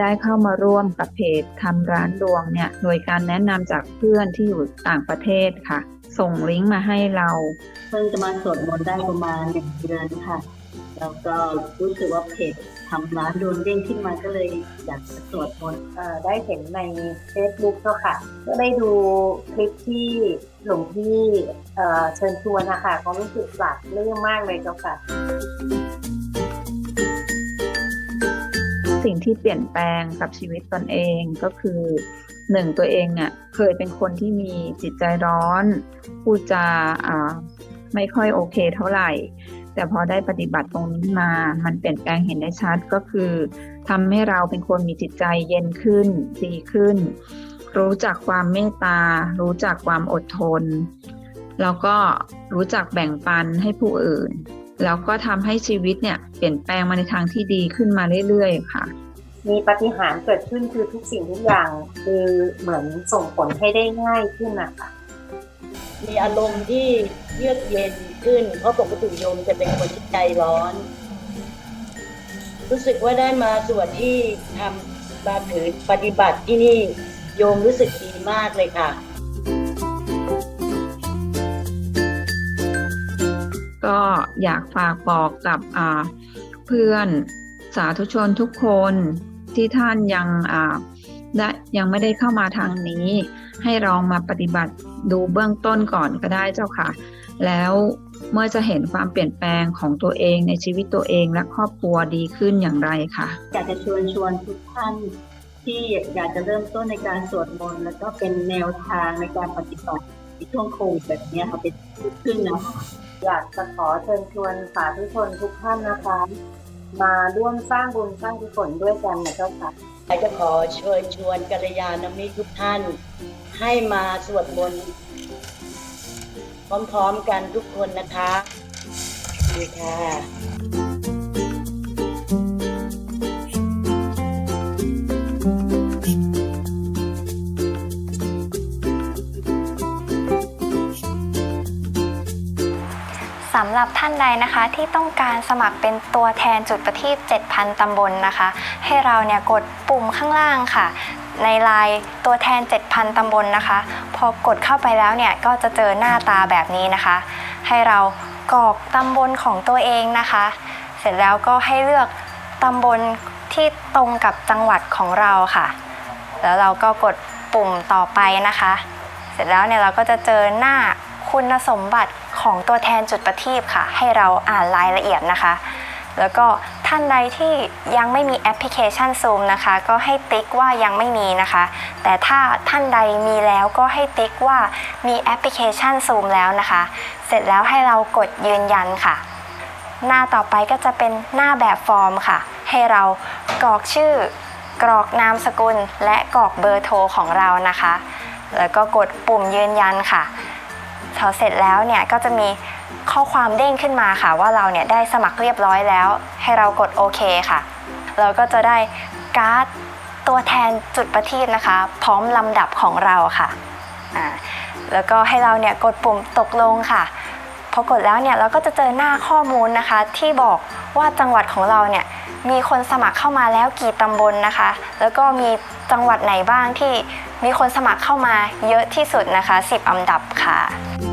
ได้เข้ามาร่วมกับเพจทำร้านดวงเนี่ยโดยการแนะนำจากเพื่อนที่อยู่ต่างประเทศค่ะ ส่งลิงก์มาให้เรา เพิ่งจะมาสวดมนต์ได้ประมาณหนึ่งเดือนค่ะ แล้วก็รู้สึกว่าเพจทำร้านดวงเด้งขึ้นมาก็เลยอยากสวดมนต์ได้เห็นใน Facebook เจ้าค่ะ ก็ได้ดูคลิปที่หลวงพี่เชิญชวนนะคะก็รู้สึกปลาบเรื่องมากเลยเจ้าค่ะ สิ่งที่เปลี่ยนแปลงกับชีวิตตนเองก็คือหนึ่งตัวเองเนี่ยเคยเป็นคนที่มีจิตใจร้อนพูดจาอ่าไม่ค่อยโอเคเท่าไหร่ แต่พอได้ปฏิบัติตรงนี้มา มันเปลี่ยนแปลงเห็นได้ชัดก็คือทำให้เราเป็นคนมีจิตใจเย็นขึ้น ดีขึ้น รู้จักความเมตตา รู้จักความอดทน แล้วก็รู้จักแบ่งปันให้ผู้อื่น แล้วก็ทำให้ชีวิตเนี่ยเปลี่ยนแปลงมาในทางที่ดีขึ้นมาเรื่อยๆค่ะ มีปาฏิหารย์เกิดขึ้นคือทุกสิ่งทุกอย่างคือเหมือนส่งผลให้ได้ง่ายขึ้นนะคะมีอารมณ์ที่เยือกเย็นขึ้น เพราะปกติโยมจะเป็นคนที่ใจร้อน รู้สึกว่าได้มาส่วนที่ทำมาถือปฏิบัติที่นี่โยมรู้สึกดีมากเลยค่ะ ก็อยากฝากบอกกับเพื่อนสาธุชนทุกคนที่ท่านยังได้ยังไม่ได้เข้ามาทางนี้ ให้ลองมาปฏิบัติดูเบื้องต้นก่อนก็ได้เจ้าค่ะ แล้วเมื่อจะเห็นความเปลี่ยนแปลงของตัวเองในชีวิตตัวเองและครอบครัวดีขึ้นอย่างไรค่ะอยากจะชวนชวนทุกท่านที่อยากจะเริ่มต้นในการสวดมนต์แล้วก็เป็นแนวทางในการปฏิบัติในช่วงโควิดแบบนี้ค่ะเป็นขึ้นนะคะ อยากจะขอเชิญชวนสาธุชนทุกท่านนะคะ มาร่วมสร้างบุญสร้างกุศลด้วยกันนะเจ้าค่ะอยากจะขอเชิญชวนกัลยาณมิตรทุกท่าน ให้มาสวดมนต์พร้อมๆกันทุกคนนะคะดีค่ะำหรับท่านใดนะคะที่ต้องการสมัครเป็นตัวแทนจุดประทีป7,000 ตำบลนะคะ ให้เราเนี่ยกดปุ่มข้างล่างค่ะ ในไลน์ตัวแทน 7,000 ตำบลนะคะ พอกดเข้าไปแล้วเนี่ยก็จะเจอหน้าตาแบบนี้นะคะ ให้เรากรอกตำบลของตัวเองนะคะ เสร็จแล้วก็ให้เลือกตำบลที่ตรงกับจังหวัดของเราค่ะ แล้วเราก็กดปุ่มต่อไปนะคะ เสร็จแล้วเนี่ยเราก็จะเจอหน้าคุณสมบัติ ของตัวแทนจุดประทีปค่ะ ให้เราอ่านรายละเอียดนะคะ แล้วก็ท่านใดที่ยังไม่มีแอปพลิเคชัน Zoom นะคะ ก็ให้ติ๊กว่ายังไม่มีนะคะ แต่ถ้าท่านใดมีแล้วก็ให้ติ๊กว่ามีแอปพลิเคชัน Zoom แล้วนะคะ เสร็จแล้วให้เรากดยืนยันค่ะ หน้าต่อไปก็จะเป็นหน้าแบบฟอร์มค่ะ ให้เรากรอกชื่อ กรอกนามสกุล และกรอกเบอร์โทรของเรานะคะ แล้วก็กดปุ่มยืนยันค่ะ พอเสร็จแล้วเนี่ยก็จะมีข้อความเด้งขึ้นมาค่ะ ว่าเราเนี่ยได้สมัครเรียบร้อยแล้ว ให้เรากดโอเคค่ะ เราก็จะได้การ์ดตัวแทนจุดประทีปนะคะ พร้อมลำดับของเราค่ะอ่าแล้วก็ให้เราเนี่ยกดปุ่มตกลงค่ะพอกดแล้วเนี่ยเราก็จะเจอหน้าข้อมูลนะคะ ที่บอกว่าจังหวัดของเราเนี่ยมีคนสมัครเข้ามาแล้วกี่ตำบลนะคะ แล้วก็มีจังหวัดไหนบ้างที่มีคนสมัครเข้ามาเยอะที่สุดนะคะ 10 อันดับค่ะ